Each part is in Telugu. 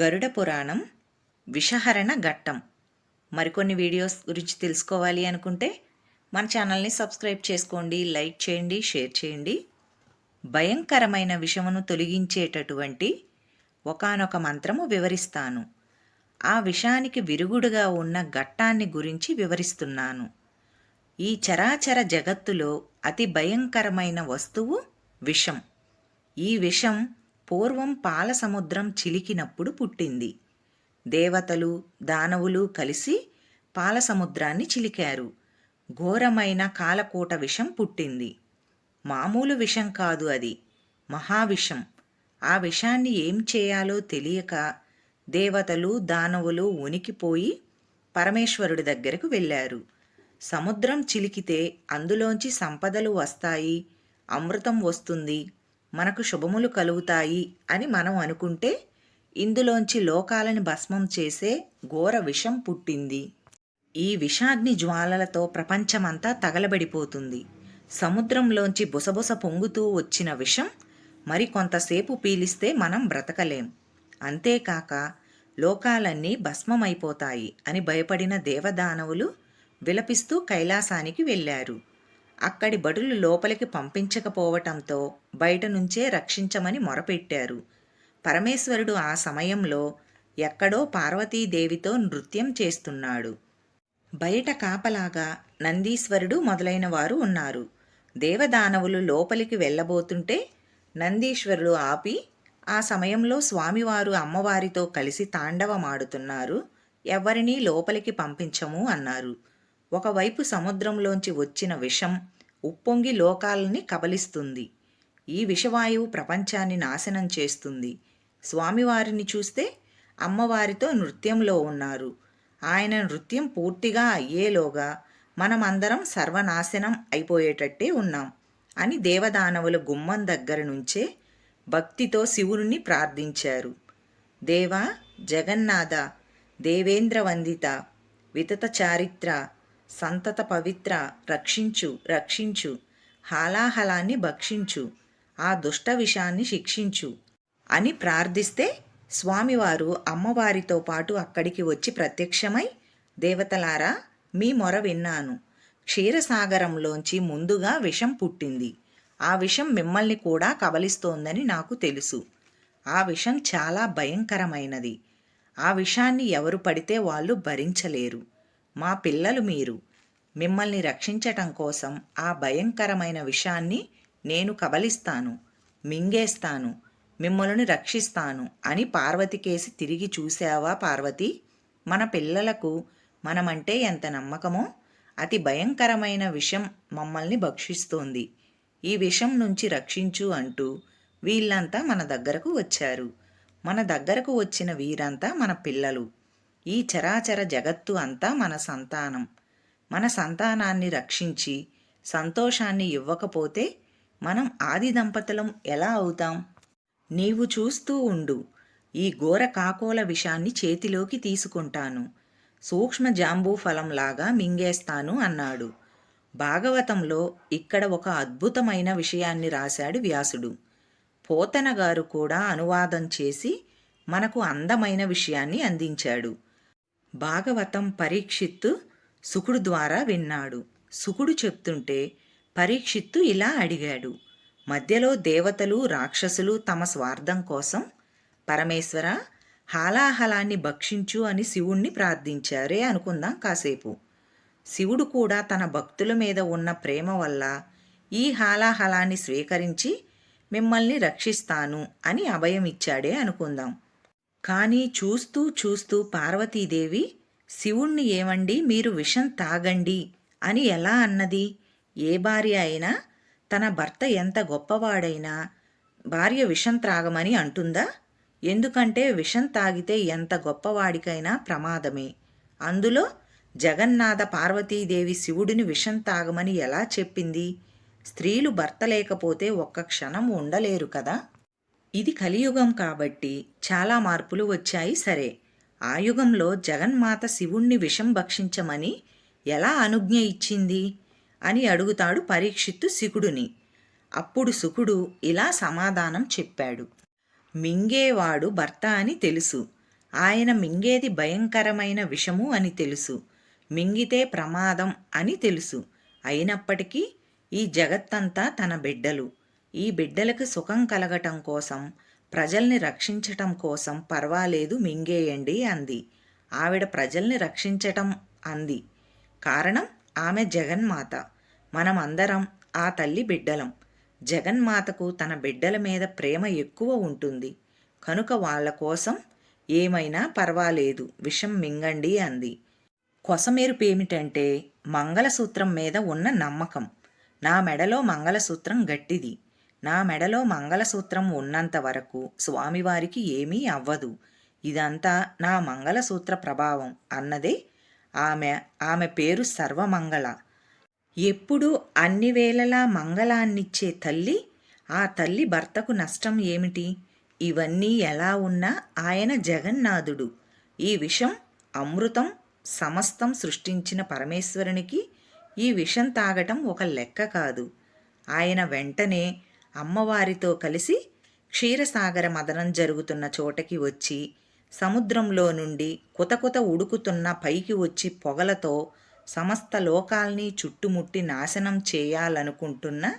గరుడ పురాణం విషహరణ ఘట్టం. మరికొన్ని వీడియోస్ గురించి తెలుసుకోవాలి అనుకుంటే మన ఛానల్ని సబ్స్క్రైబ్ చేసుకోండి లైక్ చేయండి షేర్ చేయండి. భయంకరమైన విషమును తొలగించేటటువంటి ఒకానొక మంత్రము వివరిస్తాను. ఆ విషానికి విరుగుడుగా ఉన్న ఘట్టాన్ని గురించి వివరిస్తున్నాను. ఈ చరాచర జగత్తులో అతి భయంకరమైన వస్తువు విషం. ఈ విషం పూర్వం పాల సముద్రం చిలికినప్పుడు పుట్టింది. దేవతలు దానవులు కలిసి పాల సముద్రాన్ని చిలికారు. ఘోరమైన కాలకూట విషం పుట్టింది. మామూలు విషం కాదు అది. మహావిషం. ఆ విషాన్ని ఏం చేయాలో తెలియక దేవతలు దానవులు ఉనికిపోయి పరమేశ్వరుడి దగ్గరకు వెళ్ళారు. సముద్రం చిలికితే అందులోంచి సంపదలు వస్తాయి అమృతం వస్తుంది మనకు శుభములు కలుగుతాయి అని మనం అనుకుంటే ఇందులోంచి లోకాలను భస్మం చేసే ఘోర విషం పుట్టింది. ఈ విషాగ్ని జ్వాలలతో ప్రపంచమంతా తగలబడిపోతుంది. సముద్రంలోంచి బుసబుస పొంగుతూ వచ్చిన విషం మరి కొంతసేపు పీలిస్తే మనం బ్రతకలేం. అంతేకాక లోకాలన్నీ భస్మమైపోతాయి అని భయపడిన దేవదానవులు విలపిస్తూ కైలాసానికి వెళ్ళారు. అక్కడి బడులు లోపలికి పంపించకపోవటంతో బయట నుంచే రక్షించమని మొరపెట్టారు. పరమేశ్వరుడు ఆ సమయంలో ఎక్కడో పార్వతీదేవితో నృత్యం చేస్తున్నాడు. బయట కాపలాగా నందీశ్వరుడు మొదలైన వారు ఉన్నారు. దేవదానవులు లోపలికి వెళ్ళబోతుంటే నందీశ్వరుడు ఆపి ఆ సమయంలో స్వామివారు అమ్మవారితో కలిసి తాండవమాడుతున్నారు. ఎవరినీ లోపలికి పంపించము అన్నారు. ఒకవైపు సముద్రంలోంచి వచ్చిన విషం ఉప్పొంగి లోకాలని కబలిస్తుంది. ఈ విషవాయువు ప్రపంచాన్ని నాశనం చేస్తుంది. స్వామివారిని చూస్తే అమ్మవారితో నృత్యంలో ఉన్నారు. ఆయన నృత్యం పూర్తిగా అయ్యేలోగా మనమందరం సర్వనాశనం అయిపోయేటట్టే ఉన్నాం అని దేవదానవుల గుమ్మం దగ్గర నుంచే భక్తితో శివుని ప్రార్థించారు. దేవా జగన్నాథ దేవేంద్ర వందిత వితత చారిత్ర సంతత పవిత్ర రక్షించు రక్షించు హాలాహలాన్ని భక్షించు ఆ దుష్ట విషాన్ని శిక్షించు అని ప్రార్థిస్తే స్వామివారు అమ్మవారితో పాటు అక్కడికి వచ్చి ప్రత్యక్షమై దేవతలారా మీ మొర విన్నాను. క్షీరసాగరంలోంచి ముందుగా విషం పుట్టింది. ఆ విషం మిమ్మల్ని కూడా కబలిస్తోందని నాకు తెలుసు. ఆ విషం చాలా భయంకరమైనది. ఆ విషాన్ని ఎవరు పడితే వాళ్ళు భరించలేరు. మా పిల్లలు మీరు. మిమ్మల్ని రక్షించటం కోసం ఆ భయంకరమైన విషాన్ని నేను కబలిస్తాను మింగేస్తాను మిమ్మల్ని రక్షిస్తాను అని పార్వతికేసి తిరిగి చూసావా పార్వతి? మన పిల్లలకు మనమంటే ఎంత నమ్మకమో అతి భయంకరమైన విషం మమ్మల్ని భక్షిస్తోంది. ఈ విషం నుంచి రక్షించు అంటూ వీళ్ళంతా మన దగ్గరకు వచ్చారు. మన దగ్గరకు వచ్చిన వీరంతా మన పిల్లలు. ఈ చరాచర జగత్తు అంతా మన సంతానం. మన సంతానాన్ని రక్షించి సంతోషాన్ని ఇవ్వకపోతే మనం ఆది దంపతులం ఎలా అవుతాం? నీవు చూస్తూ ఉండు. ఈ ఘోర కాకోల విషాన్ని చేతిలోకి తీసుకుంటాను. సూక్ష్మ జాంబూ ఫలంలాగా మింగేస్తాను అన్నాడు. భాగవతంలో ఇక్కడ ఒక అద్భుతమైన విషయాన్ని రాశాడు వ్యాసుడు. పోతన గారు కూడా అనువాదం చేసి మనకు అందమైన విషయాన్ని అందించాడు. భాగవతం పరీక్షిత్తు సుకుడు ద్వారా విన్నాడు. సుకుడు చెప్తుంటే పరీక్షిత్తు ఇలా అడిగాడు. మధ్యలో దేవతలు రాక్షసులు తమ స్వార్థం కోసం పరమేశ్వర హాలాహలాన్ని భక్షించు అని శివుణ్ణి ప్రార్థించారే అనుకుందాం కాసేపు. శివుడు కూడా తన భక్తుల మీద ఉన్న ప్రేమ వల్ల ఈ హాలాహలాన్ని స్వీకరించి మిమ్మల్ని రక్షిస్తాను అని అభయం ఇచ్చాడే అనుకుందాం. కానీ చూస్తూ చూస్తూ పార్వతీదేవి శివుణ్ణి ఏమండి? మీరు విషం తాగండి అని ఎలా అన్నది? ఏ భార్య అయినా తన భర్త ఎంత గొప్పవాడైనా భార్య విషం త్రాగమని అంటుందా? ఎందుకంటే విషం తాగితే ఎంత గొప్పవాడికైనా ప్రమాదమే. అందులో జగన్నాథ పార్వతీదేవి శివుడిని విషం తాగమని ఎలా చెప్పింది? స్త్రీలు భర్త లేకపోతే ఒక్క క్షణం ఉండలేరు కదా? ఇది కలియుగం కాబట్టి చాలా మార్పులు వచ్చాయి సరే. ఆ యుగంలో జగన్మాత శివుణ్ణి విషం భక్షించమని ఎలా అనుజ్ఞ ఇచ్చింది? అని అడుగుతాడు పరీక్షిత్తు శికుడుని. అప్పుడు సుకుడు ఇలా సమాధానం చెప్పాడు. మింగేవాడు భర్త అని తెలుసు. ఆయన మింగేది భయంకరమైన విషము అని తెలుసు. మింగితే ప్రమాదం అని తెలుసు. అయినప్పటికీ ఈ జగత్తంతా తన బిడ్డలు. ఈ బిడ్డలకు సుఖం కలగటం కోసం ప్రజల్ని రక్షించటం కోసం పర్వాలేదు మింగేయండి అంది. ఆవిడ ప్రజల్ని రక్షించటం అంది. కారణం? ఆమె జగన్మాత. మనమందరం ఆ తల్లి బిడ్డలం. జగన్మాతకు తన బిడ్డల మీద ప్రేమ ఎక్కువ ఉంటుంది. కనుక వాళ్ళ కోసం ఏమైనా పర్వాలేదు విషం మింగండి అంది. కొసమెరుపేమిటంటే మంగళసూత్రం మీద ఉన్న నమ్మకం. నా మెడలో మంగళసూత్రం గట్టిది. నా మెడలో మంగళసూత్రం ఉన్నంత వరకు స్వామివారికి ఏమీ అవ్వదు. ఇదంతా నా మంగళసూత్ర ప్రభావం అన్నదే ఆమె ఆమె పేరు సర్వమంగళ. ఎప్పుడూ అన్ని వేళలా మంగళాన్నిచ్చే తల్లి ఆ తల్లి భర్తకు నష్టం ఏమిటి? ఇవన్నీ ఎలా ఉన్నా ఆయన జగన్నాథుడు. ఈ విషం అమృతం సమస్తం సృష్టించిన పరమేశ్వరునికి ఈ విషం తాగటం ఒక లెక్క కాదు. ఆయన వెంటనే అమ్మవారితో కలిసి క్షీరసాగర మదనం జరుగుతున్న చోటకి వచ్చి సముద్రంలో నుండి కుతకుత ఉడుకుతున్న పైకి వచ్చి పొగలతో సమస్త లోకాల్ని చుట్టుముట్టి నాశనం చేయాలనుకుంటున్న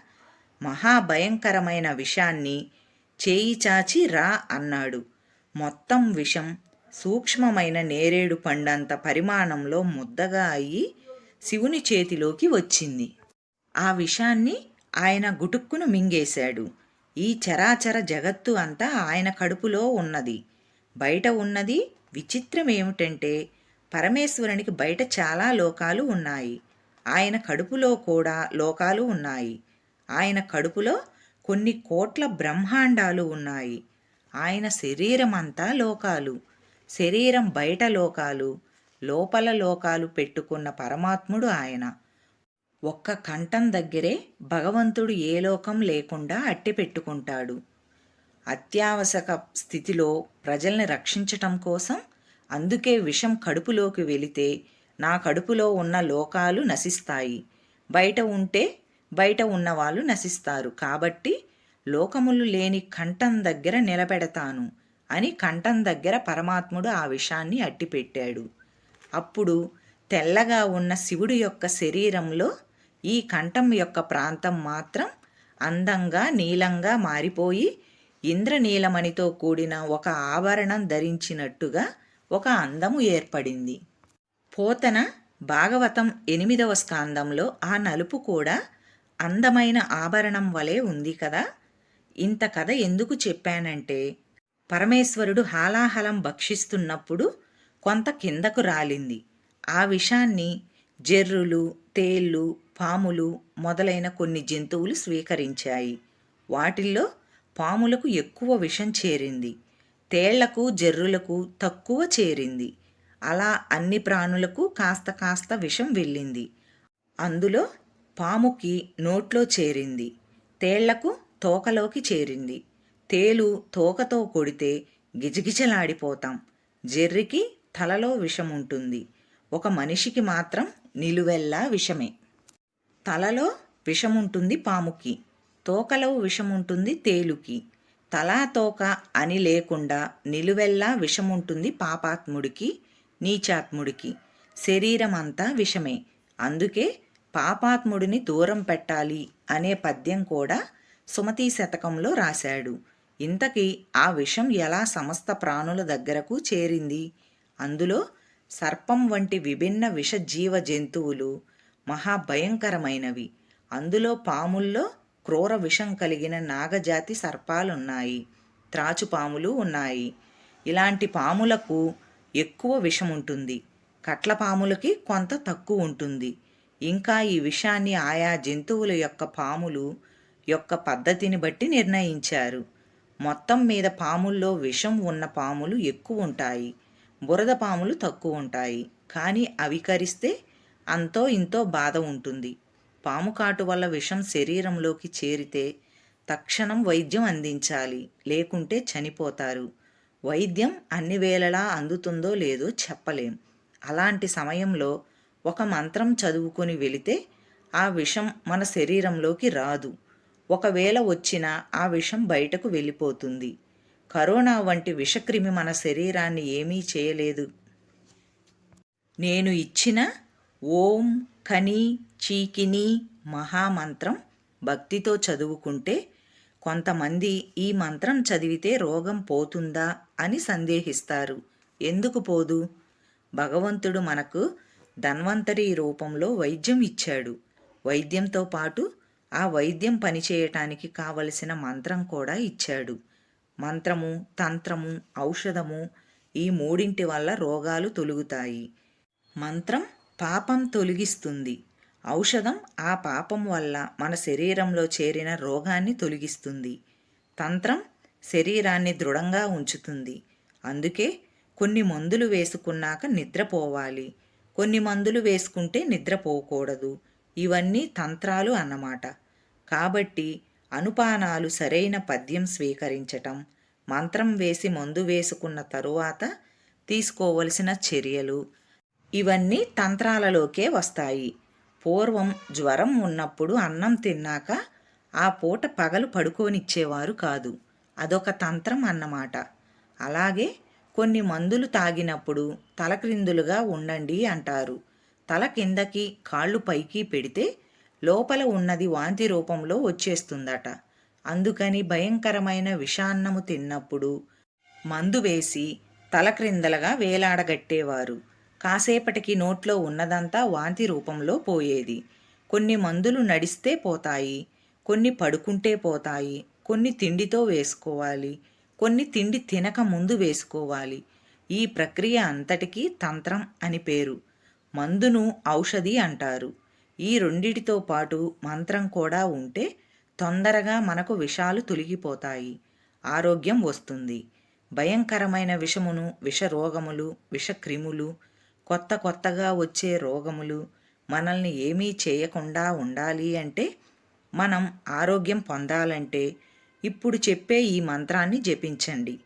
మహాభయంకరమైన విషాన్ని చేయి చాచి రా అన్నాడు. మొత్తం విషం సూక్ష్మమైన నేరేడు పండంత పరిమాణంలో ముద్దగా అయ్యి శివుని చేతిలోకి వచ్చింది. ఆ విషాన్ని ఆయన గుటుక్కును మింగేశాడు. ఈ చరాచర జగత్తు అంతా ఆయన కడుపులో ఉన్నది. బయట ఉన్నది విచిత్రం ఏమిటంటే పరమేశ్వరునికి బయట చాలా లోకాలు ఉన్నాయి. ఆయన కడుపులో కూడా లోకాలు ఉన్నాయి. ఆయన కడుపులో కొన్ని కోట్ల బ్రహ్మాండాలు ఉన్నాయి. ఆయన శరీరం అంతా లోకాలు. శరీరం బయట లోకాలు. లోపల లోకాలు పెట్టుకున్న పరమాత్ముడు ఆయన. ఒక్క కంఠం దగ్గరే భగవంతుడు ఏ లోకం లేకుండా అట్టి పెట్టుకుంటాడు. అత్యావశ్యక స్థితిలో ప్రజల్ని రక్షించటం కోసం అందుకే విషం కడుపులోకి వెళితే నా కడుపులో ఉన్న లోకాలు నశిస్తాయి. బయట ఉంటే బయట ఉన్నవాళ్ళు నశిస్తారు. కాబట్టి లోకములు లేని కంఠం దగ్గర నిలబెడతాను అని కంఠం దగ్గర పరమాత్ముడు ఆ విషాన్ని అట్టిపెట్టాడు. అప్పుడు తెల్లగా ఉన్న శివుడి యొక్క శరీరంలో ఈ కంఠం యొక్క ప్రాంతం మాత్రం అందంగా నీలంగా మారిపోయి ఇంద్రనీలమణితో కూడిన ఒక ఆభరణం ధరించినట్టుగా ఒక అందము ఏర్పడింది. పోతన భాగవతం ఎనిమిదవ స్కాందంలో ఆ నలుపు కూడా అందమైన ఆభరణం వలె ఉంది కదా? ఇంత కథ ఎందుకు చెప్పానంటే పరమేశ్వరుడు హాలాహలం భక్షిస్తున్నప్పుడు కొంత కిందకు రాలింది. ఆ విషాన్ని జెర్రులు తేళ్ళు పాములు మొదలైన కొన్ని జంతువులు స్వీకరించాయి. వాటిల్లో పాములకు ఎక్కువ విషం చేరింది. తేళ్ళకు జర్రులకు తక్కువ చేరింది. అలా అన్ని ప్రాణులకు కాస్త కాస్త విషం వెళ్ళింది. అందులో పాముకి నోట్లో చేరింది. తేళ్ళకు తోకలోకి చేరింది. తేలు తోకతో కొడితే గిజగిజలాడిపోతాం. జెర్రికి తలలో విషం ఉంటుంది. ఒక మనిషికి మాత్రం నిలువెల్లా విషమే. తలలో విషముంటుంది పాముకి తోకలో విషముంటుంది తేలుకి. తలా తోక అని లేకుండా నిలువెల్లా విషముంటుంది పాపాత్ముడికి నీచాత్ముడికి. శరీరం అంతా విషమే. అందుకే పాపాత్ముడిని దూరం పెట్టాలి అనే పద్యం కూడా సుమతి శతకంలో రాశాడు. ఇంతకీ ఆ విషం ఎలా సమస్త ప్రాణుల దగ్గరకు చేరింది? అందులో సర్పం వంటి విభిన్న విష జీవ జంతువులు మహాభయంకరమైనవి. అందులో పాముల్లో క్రూర విషం కలిగిన నాగజాతి సర్పాలున్నాయి. త్రాచుపాములు ఉన్నాయి. ఇలాంటి పాములకు ఎక్కువ విషం ఉంటుంది కట్ల పాములకి కొంత తక్కువ ఉంటుంది ఇంకా ఈ విషాన్ని ఆయా జంతువుల యొక్క పాములు యొక్క పద్ధతిని బట్టి నిర్ణయించారు. మొత్తం మీద పాముల్లో విషం ఉన్న పాములు ఎక్కువ ఉంటాయి బురద పాములు తక్కువ ఉంటాయి కానీ అవి కరిస్తే అంతో ఇంతో బాధ ఉంటుంది. పాము కాటు వల్ల విషం శరీరంలోకి చేరితే తక్షణం వైద్యం అందించాలి. లేకుంటే చనిపోతారు. వైద్యం అన్ని వేళలా అందుతుందో లేదో చెప్పలేం. అలాంటి సమయంలో ఒక మంత్రం చదువుకొని వెళితే ఆ విషం మన శరీరంలోకి రాదు. ఒకవేళ వచ్చినా ఆ విషం బయటకు వెళ్ళిపోతుంది. కరోనా వంటి విషక్రిమి మన శరీరాన్ని ఏమీ చేయలేదు. నేను ఇచ్చిన ఓం కని చీకిని మహామంత్రం భక్తితో చదువుకుంటే కొంతమంది ఈ మంత్రం చదివితే రోగం పోతుందా అని సందేహిస్తారు. ఎందుకు పోదు? భగవంతుడు మనకు ధన్వంతరి రూపంలో వైద్యం ఇచ్చాడు. వైద్యంతో పాటు ఆ వైద్యం పనిచేయటానికి కావలసిన మంత్రం కూడా ఇచ్చాడు. మంత్రము తంత్రము ఔషధము ఈ మూడింటి వల్ల రోగాలు తొలుగుతాయి. మంత్రం పాపం తొలగిస్తుంది. ఔషధం ఆ పాపం వల్ల మన శరీరంలో చేరిన రోగాన్ని తొలగిస్తుంది. తంత్రం శరీరాన్ని దృఢంగా ఉంచుతుంది. అందుకే కొన్ని మందులు వేసుకున్నాక నిద్రపోవాలి. కొన్ని మందులు వేసుకుంటే నిద్రపోకూడదు. ఇవన్నీ తంత్రాలు అన్నమాట. కాబట్టి అనుపానాలు సరైన పద్యం స్వీకరించటం మంత్రం వేసి మందు వేసుకున్న తరువాత తీసుకోవలసిన చర్యలు. ఇవన్నీ తంత్రాలలోకే వస్తాయి. పూర్వం జ్వరం ఉన్నప్పుడు అన్నం తిన్నాక ఆ పూట పగలు పడుకోనిచ్చేవారు కాదు. అదొక తంత్రం అన్నమాట. అలాగే కొన్ని మందులు తాగినప్పుడు తలక్రిందులుగా ఉండండి అంటారు. తల కిందకి కాళ్ళు పైకి పెడితే లోపల ఉన్నది వాంతి రూపంలో వచ్చేస్తుందట. అందుకని భయంకరమైన విషాన్నము తిన్నప్పుడు మందు వేసి తలక్రిందలుగా వేలాడగట్టేవారు. కాసేపటికి నోట్లో ఉన్నదంతా వాంతి రూపంలో పోయేది. కొన్ని మందులు నడిస్తే పోతాయి కొన్ని పడుకుంటే పోతాయి కొన్ని తిండితో వేసుకోవాలి కొన్ని తిండి తినక ముందు వేసుకోవాలి. ఈ ప్రక్రియ అంతటికీ తంత్రం అని పేరు. మందును ఔషధి అంటారు. ఈ రెండిటితో పాటు మంత్రం కూడా ఉంటే తొందరగా మనకు విషాలు తొలగిపోతాయి. ఆరోగ్యం వస్తుంది. భయంకరమైన విషమును విషరోగములు విషక్రిములు కొత్త కొత్తగా వచ్చే రోగములు మనల్ని ఏమీ చేయకుండా ఉండాలి అంటే మనం ఆరోగ్యం పొందాలంటే ఇప్పుడు చెప్పే ఈ మంత్రాన్ని జపించండి.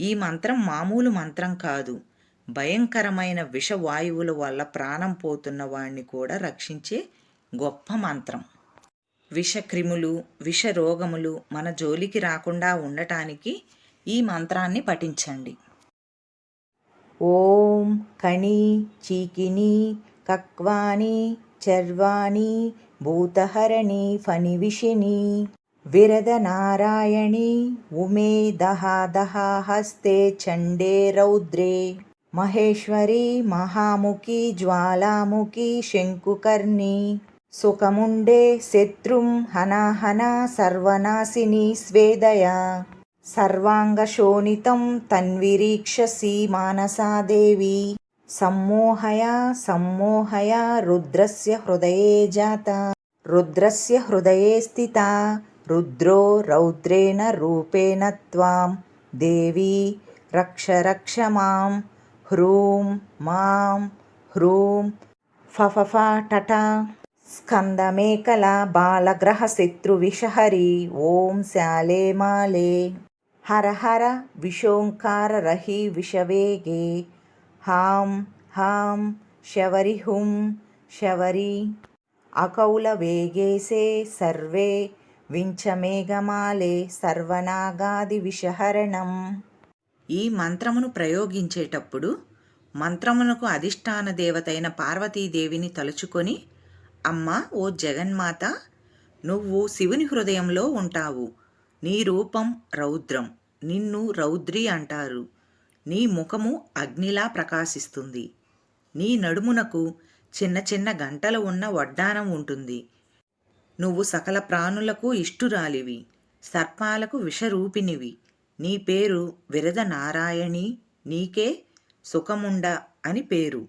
ఈ మంత్రం మామూలు మంత్రం కాదు. భయంకరమైన విషవాయువుల వల్ల ప్రాణం పోతున్న వాణ్ణి కూడా రక్షించే గొప్ప మంత్రం. విషక్రిములు విషరోగములు మన జోలికి రాకుండా ఉండటానికి ఈ మంత్రాన్ని పఠించండి. ఓం కణి చీకిని కక్వాని చర్వాణి భూతహరణి ఫణివిషిని విరదనారాయణి ఉమే దహా దహా హస్తే చండే రౌద్రే. మహేశ్వరి మహాముఖి జ్వాలాముఖి శంకుకర్ణి సుఖముండే శత్రుం హనాహన సర్వనాశిని స్వేదయ. సర్వాంగశోణితం తన్విరీక్షసి మానసాదేవి సమ్మోహయ సమ్మోహయ రుద్రస్య హృదయే జాత. రుద్రస్య హృదయే స్థిత. రుద్రో రౌద్రేణ రూపేణ త్వాం. దేవి రక్ష రక్ష మాం. హ్రూం మాం హ్రూం ఫఫఫ టట. స్కందమేకల బాలగ్రహ శత్రువిషహరి ఓం శాలే మాలే. హర హర విషోంకార రహి విషవేగే. హాం హాం శవరి హుం శవరి. అకౌల వేగేసే సర్వే వించమేఘమాలే సర్వనాగాది విషహరణం. ఈ మంత్రమును ప్రయోగించేటప్పుడు మంత్రమునకు అధిష్టాన దేవతైన పార్వతీదేవిని తలుచుకొని అమ్మ ఓ జగన్మాత నువ్వు శివుని హృదయంలో ఉంటావు. నీ రూపం రౌద్రం నిన్ను రౌద్రి అంటారు. నీ ముఖము అగ్నిలా ప్రకాశిస్తుంది. నీ నడుమునకు చిన్న చిన్న గంటలు ఉన్న వడ్డానం ఉంటుంది. నువ్వు సకల ప్రాణులకు ఇష్టురాలివి. సర్పాలకు విషరూపినివి నీ పేరు విరద నారాయణి నీకే సుఖముండ అని పేరు.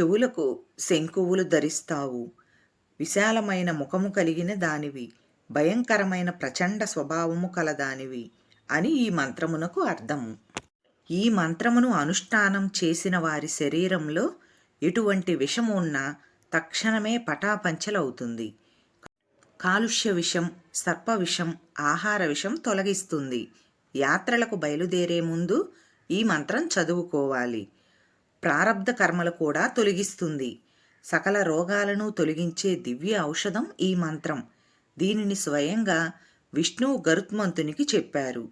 చెవులకు శంకువులు ధరిస్తావు. విశాలమైన ముఖము కలిగిన దానివి భయంకరమైన ప్రచండ స్వభావము కలదానివి అని ఈ మంత్రమునకు అర్థము. ఈ మంత్రమును అనుష్ఠానం చేసిన వారి శరీరంలో ఎటువంటి విషము ఉన్నా తక్షణమే పటాపంచలవుతుంది. కాలుష్య విషం సర్ప విషం ఆహార విషం తొలగిస్తుంది. యాత్రలకు బయలుదేరే ముందు ఈ మంత్రం చదువుకోవాలి. ప్రారబ్ధ కర్మలు కూడా తొలగిస్తుంది. సకల రోగాలను తొలగించే దివ్య ఔషధం ఈ మంత్రం. దీనిని స్వయంగా విష్ణువు గరుత్మంతునికి చెప్పారు.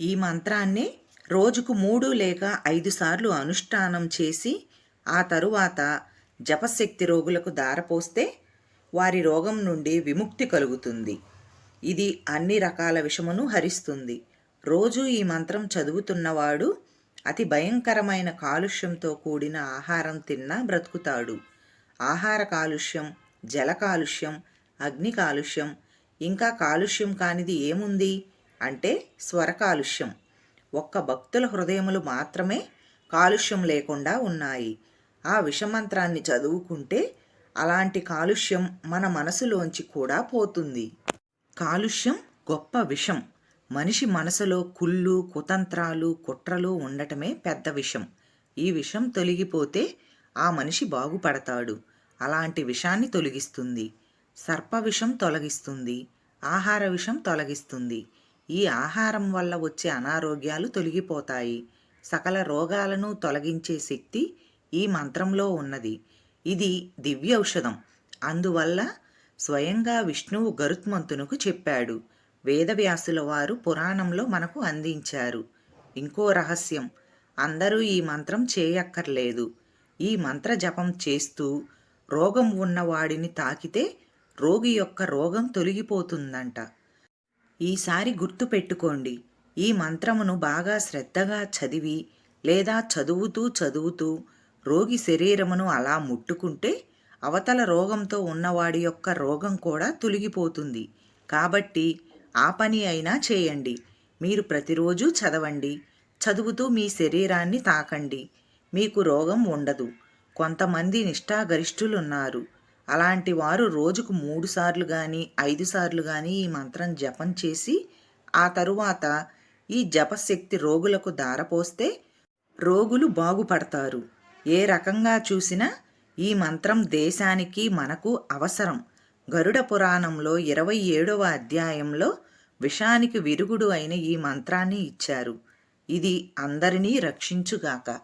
ఈ మంత్రాన్ని రోజుకు మూడు లేక ఐదు సార్లు అనుష్ఠానం చేసి ఆ తరువాత జపశక్తి రోగులకు దారపోస్తే వారి రోగం నుండి విముక్తి కలుగుతుంది. ఇది అన్ని రకాల విషమును హరిస్తుంది. రోజు ఈ మంత్రం చదువుతున్నవాడు అతి భయంకరమైన కాలుష్యంతో కూడిన ఆహారం తిన్నా బ్రతుకుతాడు. ఆహార కాలుష్యం జల కాలుష్యం అగ్ని కాలుష్యం ఇంకా కాలుష్యం కానిది ఏముంది? అంటే స్వర కాలుష్యం. ఒక్క భక్తుల హృదయములు మాత్రమే కాలుష్యం లేకుండా ఉన్నాయి. ఆ విషమంత్రాన్ని చదువుకుంటే అలాంటి కాలుష్యం మన మనసులోంచి కూడా పోతుంది. కాలుష్యం గొప్ప విషం. మనిషి మనసులో కుళ్ళు కుతంత్రాలు కుట్రలు ఉండటమే పెద్ద విషం. ఈ విషం తొలగిపోతే ఆ మనిషి బాగుపడతాడు. అలాంటి విషాన్ని తొలగిస్తుంది. సర్ప విషం తొలగిస్తుంది. ఆహార విషం తొలగిస్తుంది. ఈ ఆహారం వల్ల వచ్చే అనారోగ్యాలు తొలగిపోతాయి. సకల రోగాలను తొలగించే శక్తి ఈ మంత్రంలో ఉన్నది. ఇది దివ్య ఔషధం అందువల్ల స్వయంగా విష్ణువు గరుత్మంతునకు చెప్పాడు. వేదవ్యాసుల వారు పురాణంలో మనకు అందించారు. ఇంకో రహస్యం అందరూ ఈ మంత్రం చేయక్కర్లేదు. ఈ మంత్ర జపం చేస్తూ రోగం ఉన్నవాడిని తాకితే రోగి యొక్క రోగం తొలగిపోతుందంట. ఈసారి గుర్తుపెట్టుకోండి ఈ మంత్రమును బాగా శ్రద్ధగా చదివి లేదా చదువుతూ చదువుతూ రోగి శరీరమును అలా ముట్టుకుంటే అవతల రోగంతో ఉన్నవాడి యొక్క రోగం కూడా తొలగిపోతుంది. కాబట్టి ఆ పని అయినా చేయండి. మీరు ప్రతిరోజు చదవండి. చదువుతూ మీ శరీరాన్ని తాకండి. మీకు రోగం ఉండదు. కొంతమంది నిష్ఠాగరిష్ఠులున్నారు. అలాంటి వారు రోజుకు మూడు సార్లు కానీ ఐదు సార్లు కానీ ఈ మంత్రం జపం చేసి ఆ తరువాత ఈ జపశక్తి రోగులకు దారపోస్తే రోగులు బాగుపడతారు. ఏ రకంగా చూసినా ఈ మంత్రం దేశానికి మనకు అవసరం. గరుడ పురాణంలో ఇరవై ఏడవ అధ్యాయంలో విషానికి విరుగుడు అయిన ఈ మంత్రాన్ని ఇచ్చారు. ఇది అందరినీ రక్షించుగాక.